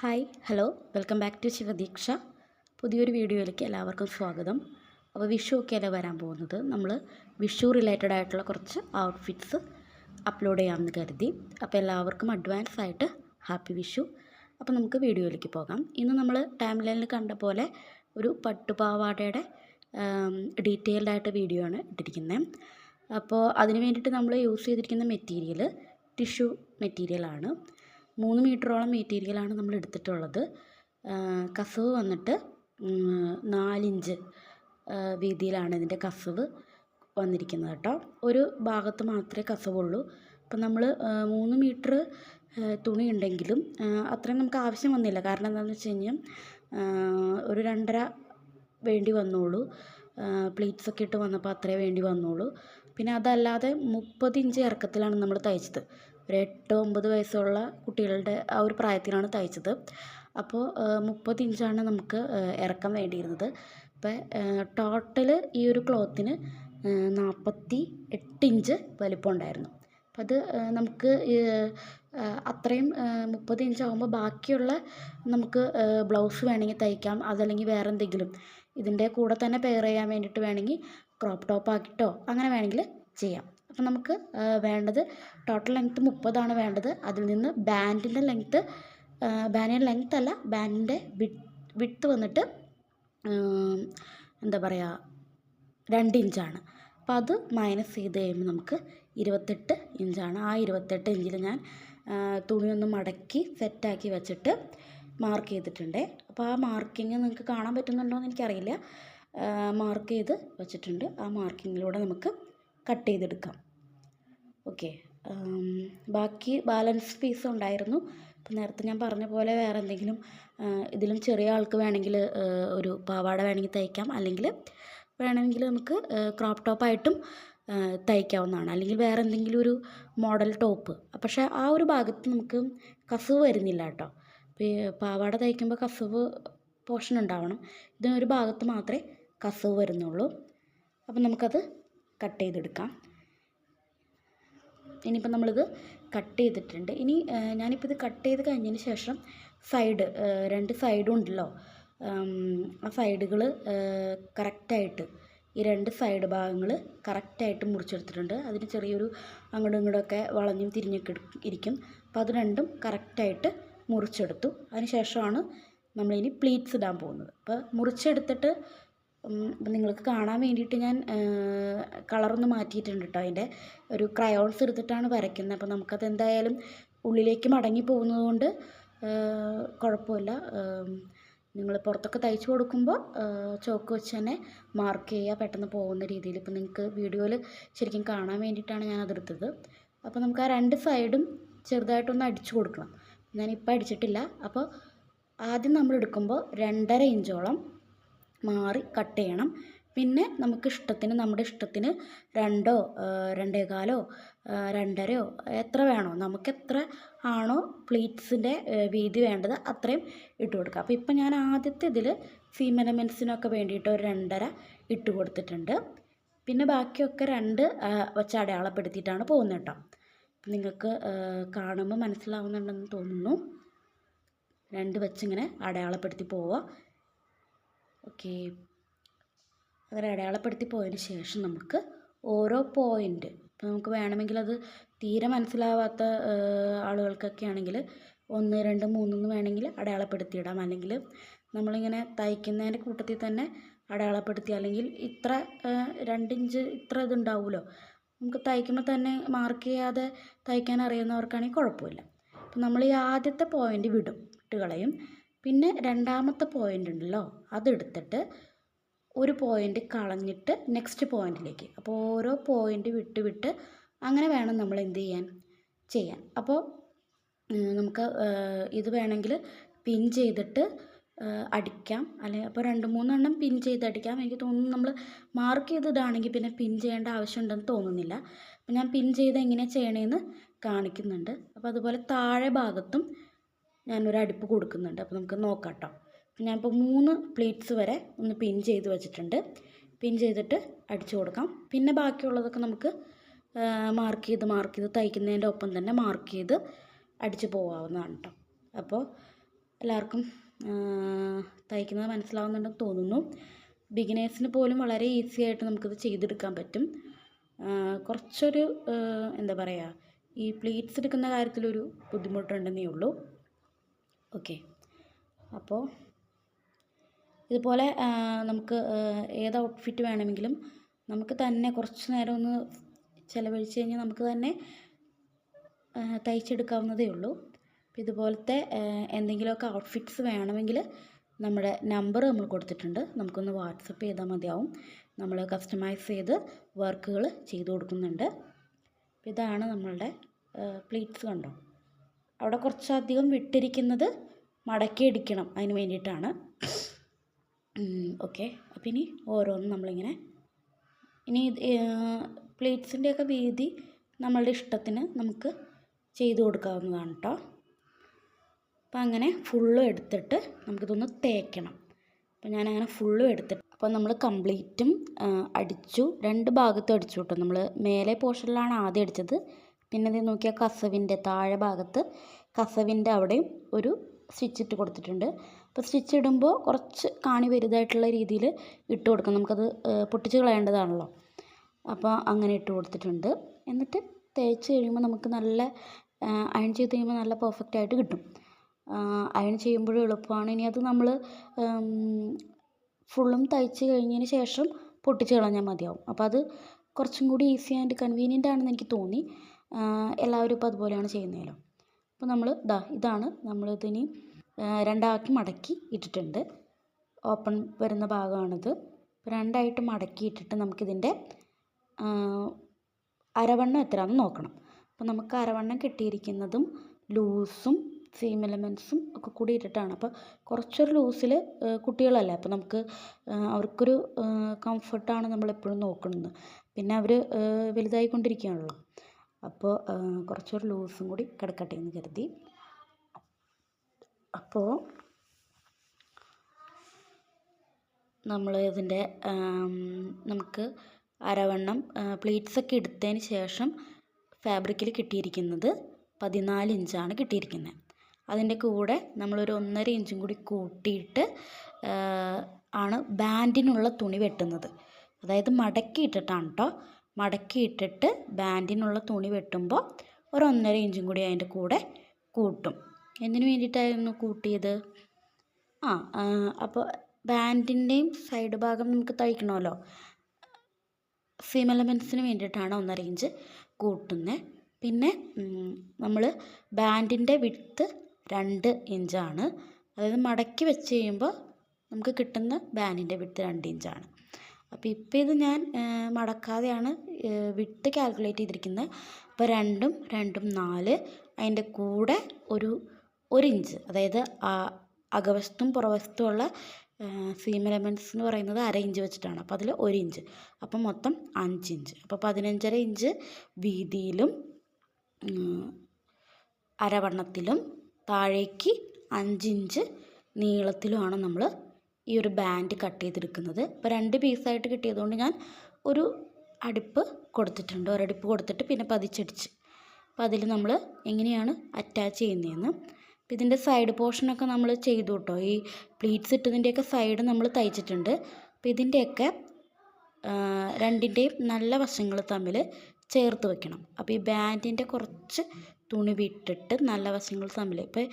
Hi hello. Welcome back to Shivadeeksha പുതിയൊരു വീഡിയോയിലേക്ക് എല്ലാവർക്കും സ്വാഗതം. അപ്പോൾ വിഷു ഒക്കെയല്ലേ വരാൻ പോകുന്നത്? നമ്മൾ വിഷു റിലേറ്റഡ് ആയിട്ടുള്ള കുറച്ച് ഔട്ട്ഫിറ്റ്സ് അപ്ലോഡ് ചെയ്യാമെന്ന് കരുതി. അപ്പോൾ എല്ലാവർക്കും അഡ്വാൻസ് ആയിട്ട് ഹാപ്പി വിഷു. അപ്പോൾ നമുക്ക് വീഡിയോയിലേക്ക് പോകാം. ഇന്ന് നമ്മൾ ടൈം ലൈനിൽ കണ്ട പോലെ ഒരു പട്ടുപാവാടയുടെ ഡീറ്റെയിൽഡ് ആയിട്ട് വീഡിയോ ആണ് ഇട്ടിരിക്കുന്നത് അപ്പോൾ അതിന് വേണ്ടിയിട്ട് നമ്മൾ യൂസ് ചെയ്തിരിക്കുന്ന മെറ്റീരിയൽ ടിഷ്യൂ മെറ്റീരിയലാണ് മൂന്ന് മീറ്ററോളം മെറ്റീരിയലാണ് നമ്മൾ എടുത്തിട്ടുള്ളത്. കസവ് വന്നിട്ട് നാലിഞ്ച് വീതിയിലാണ് ഇതിന്റെ കസവ് വന്നിരിക്കുന്നത് കേട്ടോ. ഒരു ഭാഗത്ത് മാത്രമേ കസവുള്ളൂ അപ്പം നമ്മൾ മൂന്ന് മീറ്റർ തുണി ഉണ്ടെങ്കിലും അത്രയും നമുക്ക് ആവശ്യം വന്നില്ല. കാരണം എന്താണെന്ന് വെച്ച് കഴിഞ്ഞാൽ ഒരു രണ്ടര വേണ്ടി വന്നോളൂ. പ്ലീറ്റ്സ് ഒക്കെ ഇട്ട് വന്നപ്പോൾ അത്രേ വേണ്ടി വന്നോളൂ. പിന്നെ അതല്ലാതെ മുപ്പത് ഇഞ്ച് ഇറക്കത്തിലാണ് നമ്മൾ തയ്ച്ചത്. ഒരു എട്ട് ഒമ്പത് വയസ്സുള്ള കുട്ടികളുടെ ആ ഒരു പ്രായത്തിലാണ് തയ്ച്ചത്. അപ്പോൾ മുപ്പത് ഇഞ്ചാണ് നമുക്ക് ഇറക്കം വേണ്ടിയിരുന്നത്. അപ്പോൾ ടോട്ടൽ ഈ ഒരു ക്ലോത്തിന് നാൽപ്പത്തി എട്ട് ഇഞ്ച് വലിപ്പം ഉണ്ടായിരുന്നു. അപ്പം അത് നമുക്ക് അത്രയും മുപ്പത് ഇഞ്ച് ആകുമ്പോൾ ബാക്കിയുള്ള നമുക്ക് ബ്ലൗസ് വേണമെങ്കിൽ തയ്ക്കാം. അതല്ലെങ്കിൽ വേറെ എന്തെങ്കിലും ഇതിന്റെ കൂടെ തന്നെ പെയർ ചെയ്യാൻ വേണ്ടിയിട്ട് വേണമെങ്കിൽ ക്രോപ്പ് ടോപ്പ് ആക്കിയിട്ടോ അങ്ങനെ വേണമെങ്കിൽ ചെയ്യാം. അപ്പം നമുക്ക് വേണ്ടത് ടോട്ടൽ ലെങ്ത്ത് മുപ്പതാണ് വേണ്ടത്. അതിൽ നിന്ന് ബാൻഡിന്റെ ലെങ്ത്ത് ബാൻഡിന്റെ ലെങ്ത്ത് അല്ല ബാൻഡിന്റെ വിട്ട് വന്നിട്ട് എന്താ പറയുക രണ്ട് ഇഞ്ചാണ് അപ്പോൾ അത് മൈനസ് ചെയ്ത് കഴിയുമ്പോൾ നമുക്ക് ഇരുപത്തെട്ട് ഇഞ്ചാണ് ആ ഇരുപത്തെട്ട് ഇഞ്ചിൽ ഞാൻ തുണിയൊന്ന് മടക്കി സെറ്റാക്കി വെച്ചിട്ട് മാർക്ക് ചെയ്തിട്ടുണ്ട്. അപ്പോൾ ആ മാർക്കിങ് നിങ്ങൾക്ക് കാണാൻ പറ്റുന്നുണ്ടോ എന്ന് എനിക്കറിയില്ല മാർക്ക് ചെയ്ത് വെച്ചിട്ടുണ്ട്. ആ മാർക്കിങ്ങിലൂടെ നമുക്ക് കട്ട് ചെയ്തെടുക്കാം ഓക്കെ ബാക്കി ബാലൻസ് പീസ് ഉണ്ടായിരുന്നു. അപ്പം നേരത്തെ ഞാൻ പറഞ്ഞ പോലെ വേറെ എന്തെങ്കിലും ഇതിലും ചെറിയ ആൾക്ക് വേണമെങ്കിൽ ഒരു പാവാട വേണമെങ്കിൽ തയ്ക്കാം. അല്ലെങ്കിൽ വേണമെങ്കിൽ നമുക്ക് ക്രോപ്പ് ടോപ്പായിട്ടും തയ്ക്കാവുന്നതാണ്. അല്ലെങ്കിൽ വേറെ എന്തെങ്കിലും ഒരു മോഡൽ ടോപ്പ് പക്ഷേ ആ ഒരു ഭാഗത്ത് നമുക്ക് കസവ് വരുന്നില്ല കേട്ടോ. പാവാട തയ്ക്കുമ്പോൾ കസവ് പോർഷൻ ഉണ്ടാവണം. ഇതിനൊരു ഭാഗത്ത് മാത്രമേ കസവ് വരുന്നുള്ളൂ. അപ്പം നമുക്കത് കട്ട് ചെയ്തെടുക്കാം. ഇനിയിപ്പോൾ നമ്മളിത് കട്ട് ചെയ്തിട്ടുണ്ട്. ഇനി ഞാനിപ്പോൾ ഇത് കട്ട് ചെയ്ത് കഴിഞ്ഞതിന് ശേഷം സൈഡ് രണ്ട് സൈഡും ഉണ്ടല്ലോ. ആ സൈഡുകൾ കറക്റ്റായിട്ട് ഈ രണ്ട് സൈഡ് ഭാഗങ്ങൾ കറക്റ്റായിട്ട് മുറിച്ചെടുത്തിട്ടുണ്ട്. അതിന് ചെറിയൊരു അങ്ങോട്ടും ഇങ്ങോട്ടൊക്കെ വളഞ്ഞും തിരിഞ്ഞൊക്കെ ഇരിക്കും. അപ്പോൾ അത് രണ്ടും കറക്റ്റായിട്ട് മുറിച്ചെടുത്തു. അതിന് ശേഷമാണ് നമ്മളിനി പ്ലീറ്റ്സ് ഇടാൻ പോകുന്നത്. അപ്പോൾ മുറിച്ചെടുത്തിട്ട് അപ്പം നിങ്ങൾക്ക് കാണാൻ വേണ്ടിയിട്ട് ഞാൻ കളറൊന്ന് മാറ്റിയിട്ടുണ്ട് കേട്ടോ അതിന്റെ. ഒരു ക്രയോൺസ് എടുത്തിട്ടാണ് വരയ്ക്കുന്നത്. അപ്പോൾ നമുക്കത് എന്തായാലും ഉള്ളിലേക്ക് മടങ്ങി പോകുന്നത് കൊണ്ട് കുഴപ്പമില്ല. നിങ്ങൾ പുറത്തൊക്കെ തയ്ച്ചു കൊടുക്കുമ്പോൾ ചോക്ക് വെച്ച് തന്നെ മാർക്ക് ചെയ്യുക പെട്ടെന്ന് പോകുന്ന രീതിയിൽ. ഇപ്പം നിങ്ങൾക്ക് വീഡിയോയിൽ ശരിക്കും കാണാൻ വേണ്ടിയിട്ടാണ് ഞാൻ അതെടുത്തത് അപ്പോൾ നമുക്ക് ആ രണ്ട് സൈഡും ചെറുതായിട്ടൊന്ന് അടിച്ചു കൊടുക്കണം. ഞാനിപ്പോൾ അടിച്ചിട്ടില്ല. അപ്പോൾ ആദ്യം നമ്മൾ എടുക്കുമ്പോൾ രണ്ടര ഇഞ്ചോളം മാറി കട്ട് ചെയ്യണം. പിന്നെ നമുക്ക് ഇഷ്ടത്തിന് നമ്മുടെ ഇഷ്ടത്തിന് രണ്ടോ രണ്ടേകാലോ രണ്ടരയോ എത്ര വേണോ നമുക്ക് എത്ര ആണോ പ്ലീറ്റ്സിന്റെ വീതി വേണ്ടത് അത്രയും ഇട്ട് കൊടുക്കുക അപ്പോൾ ഇപ്പം ഞാൻ ആദ്യത്തെ ഇതിൽ സീം എലമെൻസിനൊക്കെ വേണ്ടിയിട്ട് ഒരു രണ്ടര ഇട്ട് കൊടുത്തിട്ടുണ്ട്. പിന്നെ ബാക്കിയൊക്കെ രണ്ട് വെച്ച് അടയാളപ്പെടുത്തിയിട്ടാണ് പോകുന്നത് കേട്ടോ. നിങ്ങൾക്ക് കാണുമ്പോൾ മനസ്സിലാവുന്നുണ്ടെന്ന് തോന്നുന്നു. രണ്ട് വെച്ചിങ്ങനെ അടയാളപ്പെടുത്തി പോവുക. ഓക്കെ. അങ്ങനെ അടയാളപ്പെടുത്തി പോയതിന് ശേഷം നമുക്ക് ഓരോ പോയിന്റ് ഇപ്പോൾ നമുക്ക് വേണമെങ്കിൽ അത് തീരെ മനസ്സിലാവാത്ത ആളുകൾക്കൊക്കെ ആണെങ്കിൽ ഒന്ന് രണ്ട് മൂന്നെന്ന് വേണമെങ്കിൽ അടയാളപ്പെടുത്തിയിടാം. അല്ലെങ്കിൽ നമ്മളിങ്ങനെ തയ്ക്കുന്നതിന്റെ കൂട്ടത്തിൽ തന്നെ അടയാളപ്പെടുത്തി അല്ലെങ്കിൽ ഇത്ര രണ്ടിഞ്ച് ഇത്ര ഇതുണ്ടാവുമല്ലോ. നമുക്ക് തയ്ക്കുമ്പോൾ തന്നെ മാർക്ക് ചെയ്യാതെ തയ്ക്കാൻ അറിയുന്നവർക്കാണെങ്കിൽ കുഴപ്പമില്ല. അപ്പം നമ്മൾ ഈ ആദ്യത്തെ പോയിന്റ് വിടും ഇട്ട് കളയും പിന്നെ രണ്ടാമത്തെ പോയിന്റ് ഉണ്ടല്ലോ അതെടുത്തിട്ട് ഒരു പോയിന്റ് കളഞ്ഞിട്ട് നെക്സ്റ്റ് പോയിന്റിലേക്ക് അപ്പോൾ ഓരോ പോയിന്റ് വിട്ട് വിട്ട് അങ്ങനെ വേണം നമ്മൾ എന്ത് ചെയ്യാൻ? ചെയ്യാൻ. അപ്പോൾ നമുക്ക് ഇത് വേണമെങ്കിൽ പിൻ ചെയ്തിട്ട് അടിക്കാം. അല്ലെങ്കിൽ അപ്പോൾ രണ്ട് മൂന്നെണ്ണം പിൻ ചെയ്ത് അടിക്കാം. എനിക്ക് തോന്നുന്നു നമ്മൾ മാർക്ക് ചെയ്തിടാണെങ്കിൽ പിന്നെ പിൻ ചെയ്യേണ്ട ആവശ്യമുണ്ടെന്ന് തോന്നുന്നില്ല. അപ്പോൾ ഞാൻ പിൻ ചെയ്ത് എങ്ങനെയാണ് ചെയ്യണേന്ന് കാണിക്കുന്നുണ്ട്. അപ്പോൾ അതുപോലെ താഴെ ഭാഗത്തും ഞാനൊരു അടുപ്പ് കൊടുക്കുന്നുണ്ട്. അപ്പോൾ നമുക്ക് നോക്കാം കേട്ടോ ഞാനിപ്പോൾ മൂന്ന് പ്ലേറ്റ്സ് വരെ ഒന്ന് പിൻ ചെയ്ത് വെച്ചിട്ടുണ്ട്. പിൻ ചെയ്തിട്ട് അടിച്ചു കൊടുക്കാം. പിന്നെ ബാക്കിയുള്ളതൊക്കെ നമുക്ക് മാർക്ക് ചെയ്ത് മാർക്ക് ചെയ്ത് തയ്ക്കുന്നതിന്റെ ഒപ്പം തന്നെ മാർക്ക് ചെയ്ത് അടിച്ചു പോകാവുന്നതാണ് കേട്ടോ അപ്പോൾ എല്ലാവർക്കും തയ്ക്കുന്നത് മനസ്സിലാവുന്നുണ്ടെന്ന് തോന്നുന്നു. ബിഗിനേഴ്സിന് പോലും വളരെ ഈസി ആയിട്ട് നമുക്കിത് ചെയ്തെടുക്കാൻ പറ്റും. കുറച്ചൊരു എന്താ പറയുക ഈ പ്ലീറ്റ്സ് എടുക്കുന്ന കാര്യത്തിലൊരു ബുദ്ധിമുട്ടുണ്ടെന്നേ ഉള്ളൂ. ഓക്കെ. അപ്പോൾ ഇതുപോലെ നമുക്ക് ഏത് ഔട്ട്ഫിറ്റ് വേണമെങ്കിലും നമുക്ക് തന്നെ കുറച്ച് നേരം ഒന്ന് ചിലവഴിച്ച് കഴിഞ്ഞാൽ നമുക്ക് തന്നെ തയ്ച്ചെടുക്കാവുന്നതേ ഉള്ളൂ. ഇതുപോലത്തെ എന്തെങ്കിലുമൊക്കെ ഔട്ട്ഫിറ്റ്സ് വേണമെങ്കിൽ നമ്മുടെ നമ്പർ നമ്മൾ കൊടുത്തിട്ടുണ്ട്. നമുക്കൊന്ന് വാട്സപ്പ് ചെയ്താൽ മതിയാവും. നമ്മൾ കസ്റ്റമൈസ് ചെയ്ത് വർക്കുകൾ ചെയ്തു കൊടുക്കുന്നുണ്ട്. ഇതാണ് നമ്മളുടെ പ്ലീറ്റ്സ് കണ്ടോ? അവിടെ കുറച്ചധികം വിട്ടിരിക്കുന്നത് മടക്കി അടിക്കണം അതിന് വേണ്ടിയിട്ടാണ്. ഓക്കെ അപ്പം ഇനി ഓരോന്നും നമ്മളിങ്ങനെ ഇനി പ്ലേറ്റ്സിന്റെയൊക്കെ വീതി നമ്മളുടെ ഇഷ്ടത്തിന് നമുക്ക് ചെയ്തു കൊടുക്കാവുന്നതാണ് കേട്ടോ അപ്പം അങ്ങനെ ഫുള്ളും എടുത്തിട്ട് നമുക്കിതൊന്ന് തേക്കണം. അപ്പം ഞാനങ്ങനെ ഫുള്ളും എടുത്തിട്ട് അപ്പോൾ നമ്മൾ കംപ്ലീറ്റും അടിച്ചു. രണ്ട് ഭാഗത്തും അടിച്ചു കേട്ടോ നമ്മൾ മേലെ പോർഷനിലാണ് ആദ്യം അടിച്ചത്. പിന്നെ ഇത് നോക്കിയാൽ കസവിന്റെ താഴെ ഭാഗത്ത് കസവിന്റെ അവിടെയും ഒരു സ്റ്റിച്ച് ഇട്ട് കൊടുത്തിട്ടുണ്ട്. അപ്പോൾ സ്റ്റിച്ച് ഇടുമ്പോൾ കുറച്ച് കാണി വലുതായിട്ടുള്ള രീതിയിൽ ഇട്ട് കൊടുക്കണം. നമുക്കത് പൊട്ടിച്ച് കളയേണ്ടതാണല്ലോ. അപ്പോൾ അങ്ങനെ ഇട്ട് കൊടുത്തിട്ടുണ്ട്. എന്നിട്ട് തേച്ച് കഴിയുമ്പോൾ നമുക്ക് നല്ല അയൺ ചെയ്ത് കഴിയുമ്പോൾ നല്ല പെർഫെക്റ്റ് ആയിട്ട് കിട്ടും. അയൺ ചെയ്യുമ്പോഴും എളുപ്പമാണ്. ഇനി അത് നമ്മൾ ഫുള്ളും തയ്ച്ച് കഴിഞ്ഞതിന് ശേഷം പൊട്ടിച്ച് കളഞ്ഞാൽ മതിയാവും. അപ്പോൾ അത് കുറച്ചും കൂടി ഈസി ആൻഡ് കൺവീനിയന്റ് ആണെന്ന് എനിക്ക് തോന്നി. എല്ലാവരും ഇപ്പോൾ അതുപോലെയാണ് ചെയ്യുന്നതല്ലോ അപ്പോൾ നമ്മൾ ഇതാ ഇതാണ് നമ്മളിതിനി രണ്ടാക്കി മടക്കി ഇട്ടിട്ടുണ്ട്. ഓപ്പൺ വരുന്ന ഭാഗമാണിത്. രണ്ടായിട്ട് മടക്കി ഇട്ടിട്ട് നമുക്കിതിന്റെ അരവണ്ണം എത്രയാണെന്ന് നോക്കണം. അപ്പോൾ നമുക്ക് അരവണ്ണം കിട്ടിയിരിക്കുന്നതും ലൂസും സീം എലമെൻസും ഒക്കെ കൂടി ഇട്ടിട്ടാണ്. അപ്പോൾ കുറച്ചൊരു ലൂസിൽ കുട്ടികളല്ലേ അപ്പോൾ നമുക്ക് അവർക്കൊരു കംഫർട്ടാണ് നമ്മളെപ്പോഴും നോക്കുന്നത്. പിന്നെ അവർ വലുതായിക്കൊണ്ടിരിക്കുകയാണല്ലോ. അപ്പോൾ കുറച്ചൊരു ലൂസും കൂടി കിടക്കട്ടെ എന്ന് കരുതി. അപ്പോൾ നമ്മൾ ഇതിന്റെ നമുക്ക് അരവണ്ണം പ്ലീറ്റ്സൊക്കെ എടുത്തതിന് ശേഷം ഫാബ്രിക്കിൽ കിട്ടിയിരിക്കുന്നത് പതിനാല് ഇഞ്ചാണ് കിട്ടിയിരിക്കുന്നത്. അതിന്റെ കൂടെ നമ്മളൊരു ഒന്നര ഇഞ്ചും കൂടി കൂട്ടിയിട്ട് ആണ് ബാൻഡിനുള്ള തുണി വെട്ടുന്നത്. അതായത് മടക്കി ഇട്ടിട്ടാണ് കേട്ടോ മടക്കി ഇട്ടിട്ട് ബാൻഡിനുള്ള തുണി വെട്ടുമ്പോൾ ഒരു ഒന്നര ഇഞ്ചും കൂടി അതിന്റെ കൂടെ കൂട്ടും. എന്തിനു വേണ്ടിയിട്ടായിരുന്നു കൂട്ടിയത്? ആ അപ്പോൾ ബാൻഡിന്റെയും സൈഡ് ഭാഗം നമുക്ക് തയ്ക്കണമല്ലോ. സീം എലമെൻസിന് വേണ്ടിയിട്ടാണ് ഒന്നര ഇഞ്ച് കൂട്ടുന്നത് പിന്നെ നമ്മൾ ബാൻഡിന്റെ വിട്ത്ത് രണ്ട് ഇഞ്ചാണ്. അതായത് മടക്കി വെച്ച് കഴിയുമ്പോൾ നമുക്ക് കിട്ടുന്ന ബാൻഡിന്റെ വിട്ത്ത് രണ്ട് ഇഞ്ചാണ്. അപ്പോൾ ഇപ്പോൾ ഇത് ഞാൻ മടക്കാതെയാണ് വിട്ട് കാൽക്കുലേറ്റ് ചെയ്തിരിക്കുന്നത്. അപ്പോൾ രണ്ടും രണ്ടും നാല് അതിന്റെ കൂടെ ഒരു ഒരു ഇഞ്ച്. അതായത് അകവശത്തും പുറവശത്തുമുള്ള സീം എലമെന്റ്സ് എന്ന് പറയുന്നത് അര ഇഞ്ച് വെച്ചിട്ടാണ്. അപ്പോൾ അതിൽ ഒരു ഇഞ്ച്. അപ്പം മൊത്തം അഞ്ച് ഇഞ്ച്. അപ്പോൾ പതിനഞ്ചര ഇഞ്ച് വീതിയിലും അരവണ്ണത്തിലും താഴേക്ക് അഞ്ചിഞ്ച് നീളത്തിലുമാണ് നമ്മൾ ഈ ഒരു ബാൻഡ് കട്ട് ചെയ്തെടുക്കുന്നത്. ഇപ്പോൾ രണ്ട് പീസായിട്ട് കിട്ടിയതുകൊണ്ട് ഞാൻ ഒരു അടുപ്പ് കൊടുത്തിട്ടുണ്ട്. ഒരടുപ്പ് കൊടുത്തിട്ട് പിന്നെ പതിച്ചടിച്ച്. അപ്പോൾ അതിൽ നമ്മൾ എങ്ങനെയാണ് അറ്റാച്ച് ചെയ്യുന്നതെന്ന്. അപ്പോൾ ഇതിന്റെ സൈഡ് പോർഷനൊക്കെ നമ്മൾ ചെയ്തു കേട്ടോ. ഈ പ്ലീറ്റ്സ് ഇട്ടതിന്റെയൊക്കെ സൈഡ് നമ്മൾ തയ്ച്ചിട്ടുണ്ട്. അപ്പോൾ ഇതിന്റെയൊക്കെ രണ്ടിന്റെയും നല്ല വശങ്ങൾ തമ്മിൽ ചേർത്ത് വെക്കണം. അപ്പോൾ ഈ ബാൻഡിന്റെ കുറച്ച് തുണി വിട്ടിട്ട് നല്ല വശങ്ങൾ തമ്മിൽ ഇപ്പോൾ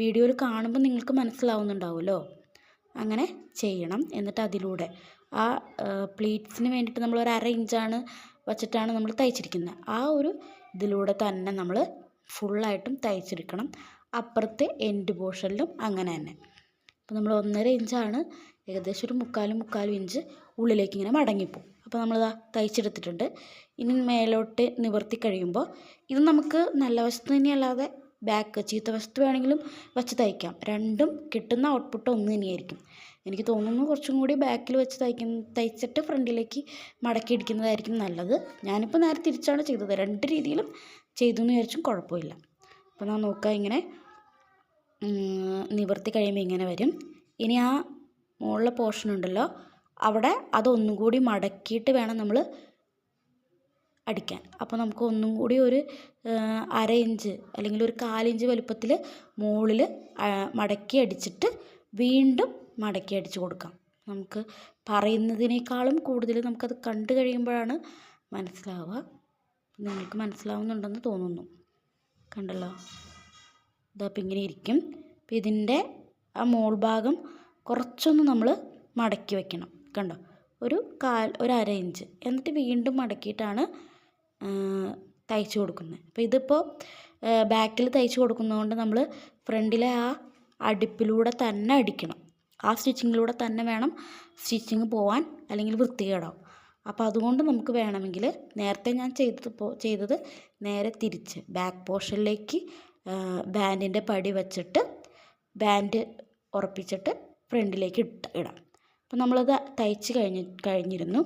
വീഡിയോയിൽ കാണുമ്പോൾ നിങ്ങൾക്ക് മനസ്സിലാവുന്നുണ്ടാവുമല്ലോ. അങ്ങനെ ചെയ്യണം. എന്നിട്ട് അതിലൂടെ ആ പ്ലീറ്റ്സിന് വേണ്ടിയിട്ട് നമ്മൾ ഒരു അര ഇഞ്ചാണ് വച്ചിട്ടാണ് നമ്മൾ തയ്ച്ചിരിക്കുന്നത്. ആ ഒരു ഇതിലൂടെ തന്നെ നമ്മൾ ഫുള്ളായിട്ടും തയ്ച്ചെടുക്കണം. അപ്പുറത്തെ എൻഡ് പോർഷനിലും അങ്ങനെ തന്നെ. അപ്പോൾ നമ്മൾ ഒന്നര ഇഞ്ചാണ് ഏകദേശം ഒരു മുക്കാലും മുക്കാലും ഇഞ്ച് ഉള്ളിലേക്ക് ഇങ്ങനെ മടങ്ങിപ്പോവും. അപ്പോൾ നമ്മളിതാ തയ്ച്ചെടുത്തിട്ടുണ്ട്. ഇനി മേലോട്ട് നിവർത്തി കഴിയുമ്പോൾ ഇത് നമുക്ക് നല്ല വശത്ത് തന്നെയല്ലാതെ ബാക്ക് ചീത്ത വശത്ത് വേണമെങ്കിലും വെച്ച് തയ്ക്കാം. രണ്ടും കിട്ടുന്ന ഔട്ട്പുട്ട് ഒന്ന് തന്നെയായിരിക്കും. എനിക്ക് തോന്നുന്നു കുറച്ചും കൂടി ബാക്കിൽ വെച്ച് തയ്ക്കുന്ന തയ്ച്ചിട്ട് ഫ്രണ്ടിലേക്ക് മടക്കി ഇടിക്കുന്നതായിരിക്കും നല്ലത്. ഞാനിപ്പോൾ നേരെ തിരിച്ചാണ് ചെയ്തത്. രണ്ട് രീതിയിലും ചെയ്തു എന്ന് വിചാരിച്ചും കുഴപ്പമില്ല. അപ്പോൾ ഞാൻ നോക്കുക ഇങ്ങനെ നിവർത്തി കഴിയുമ്പോൾ ഇങ്ങനെ വരും. ഇനി ആ മുകളിലെ പോർഷൻ ഉണ്ടല്ലോ. അവിടെ അതൊന്നും കൂടി മടക്കിയിട്ട് വേണം നമ്മൾ അടിക്കാൻ. അപ്പോൾ നമുക്ക് ഒന്നും കൂടി ഒരു അര ഇഞ്ച് അല്ലെങ്കിൽ ഒരു കാലിഞ്ച് വലുപ്പത്തിൽ മുകളിൽ മടക്കി അടിച്ചിട്ട് വീണ്ടും മടക്കി അടിച്ച് കൊടുക്കാം. നമുക്ക് പറയുന്നതിനേക്കാളും കൂടുതൽ നമുക്കത് കണ്ടു കഴിയുമ്പോഴാണ് മനസ്സിലാവുക. നിങ്ങൾക്ക് മനസ്സിലാവുന്നുണ്ടെന്ന് തോന്നുന്നു. കണ്ടല്ലോ? ഇതപ്പം ഇങ്ങനെ ഇരിക്കും. അപ്പം ഇതിന്റെ ആ മോൾ ഭാഗം കുറച്ചൊന്ന് നമ്മൾ മടക്കി വെക്കണം. കണ്ടോ? ഒരു കാൽ ഒരു അര ഇഞ്ച്. എന്നിട്ട് വീണ്ടും മടക്കിയിട്ടാണ് തയ്ച്ച് കൊടുക്കുന്നത് അപ്പോൾ ഇതിപ്പോൾ ബാക്കിൽ തയ്ച്ചു കൊടുക്കുന്നതുകൊണ്ട് നമ്മൾ ഫ്രണ്ടിലെ ആ അടുപ്പിലൂടെ തന്നെ അടിക്കണം. ആ സ്റ്റിച്ചിങ്ങിലൂടെ തന്നെ വേണം സ്റ്റിച്ചിങ് പോവാൻ അല്ലെങ്കിൽ വൃത്തികേടാവും അപ്പോൾ അതുകൊണ്ട് നമുക്ക് വേണമെങ്കിൽ നേരത്തെ ഞാൻ ചെയ്തത് ചെയ്തത് നേരെ തിരിച്ച് ബാക്ക് പോർഷനിലേക്ക് ബാൻഡിന്റെ പടി വച്ചിട്ട് ബാൻഡ് ഉറപ്പിച്ചിട്ട് ഫ്രണ്ടിലേക്ക് ഇട്ട് ഇടാം. അപ്പോൾ നമ്മളത് തയ്ച്ച് കഴിഞ്ഞ് കഴിഞ്ഞിരുന്നു.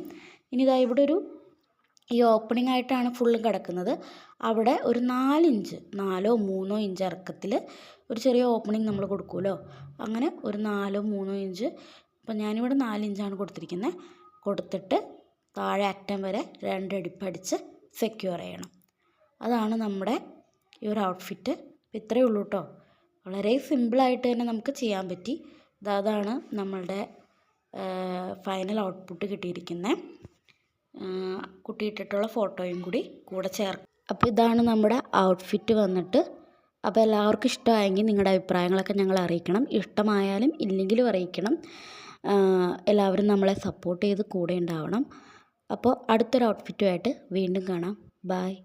ഇനി ഇതാ ഇവിടെ ഒരു ഈ ഓപ്പണിംഗ് ആയിട്ടാണ് ഫുള്ളും കിടക്കുന്നത്. അവിടെ ഒരു നാലിഞ്ച് നാലോ മൂന്നോ ഇഞ്ച് ഇറക്കത്തിൽ ഒരു ചെറിയ ഓപ്പണിംഗ് നമ്മൾ കൊടുക്കുമല്ലോ അങ്ങനെ ഒരു നാലോ മൂന്നോ ഇഞ്ച് ഇപ്പം ഞാനിവിടെ നാലിഞ്ചാണ് കൊടുത്തിരിക്കുന്നത് കൊടുത്തിട്ട് താഴെ അറ്റം വരെ രണ്ടടിപ്പടിച്ച് സെക്യൂർ ചെയ്യണം. അതാണ് നമ്മുടെ ഈ ഒരു ഔട്ട്ഫിറ്റ് ഇത്രയേ ഉള്ളൂ കേട്ടോ വളരെ സിമ്പിളായിട്ട് തന്നെ നമുക്ക് ചെയ്യാൻ പറ്റി. അതാണ് നമ്മളുടെ ഫൈനൽ ഔട്ട്പുട്ട് കിട്ടിയിരിക്കുന്നത് കുട്ടിയിട്ടിട്ടുള്ള ഫോട്ടോയും കൂടി കൂടെ ചേർക്കും. അപ്പോൾ ഇതാണ് നമ്മുടെ ഔട്ട്ഫിറ്റ് വന്നിട്ട്. അപ്പോൾ എല്ലാവർക്കും ഇഷ്ടമായെങ്കിൽ നിങ്ങളുടെ അഭിപ്രായങ്ങളൊക്കെ ഞങ്ങൾ അറിയിക്കണം. ഇഷ്ടമായാലും ഇല്ലെങ്കിലും അറിയിക്കണം. എല്ലാവരും നമ്മളെ സപ്പോർട്ട് ചെയ്ത് കൂടെ ഉണ്ടാവണം. അപ്പോൾ അടുത്തൊരു ഔട്ട്ഫിറ്റുമായിട്ട് വീണ്ടും കാണാം. ബായ്